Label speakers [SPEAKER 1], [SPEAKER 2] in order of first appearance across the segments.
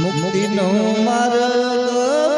[SPEAKER 1] મુક્તિનો માર્ગ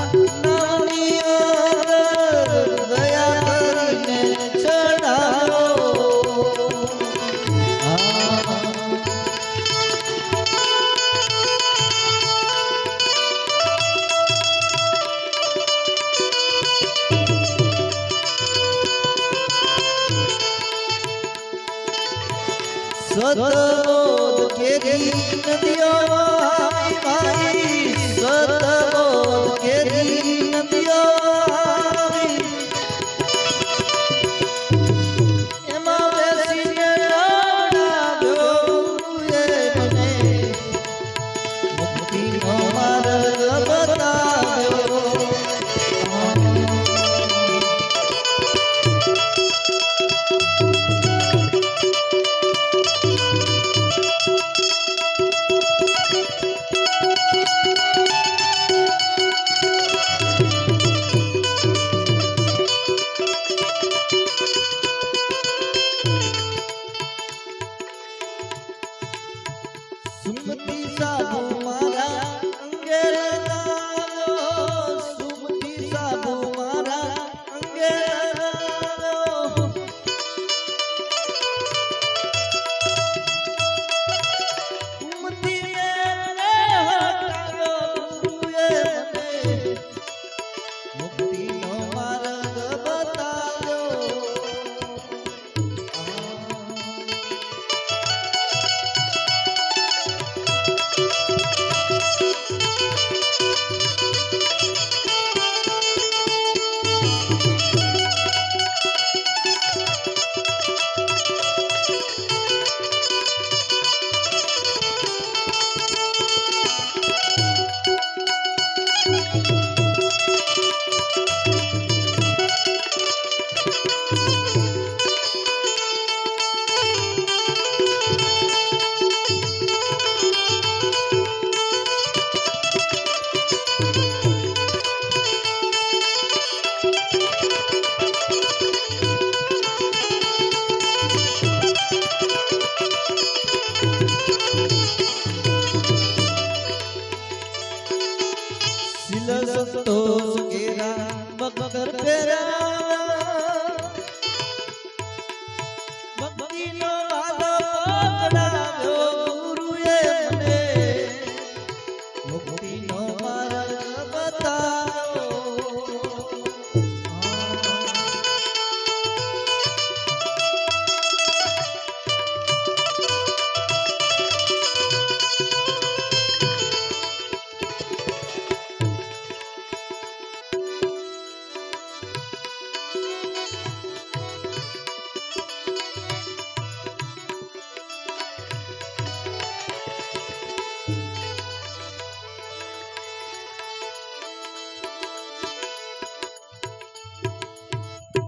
[SPEAKER 1] સતબોધ કેરી નદીઓ ભાઈ भक्ति साधु संतोष केरा मकर फेरा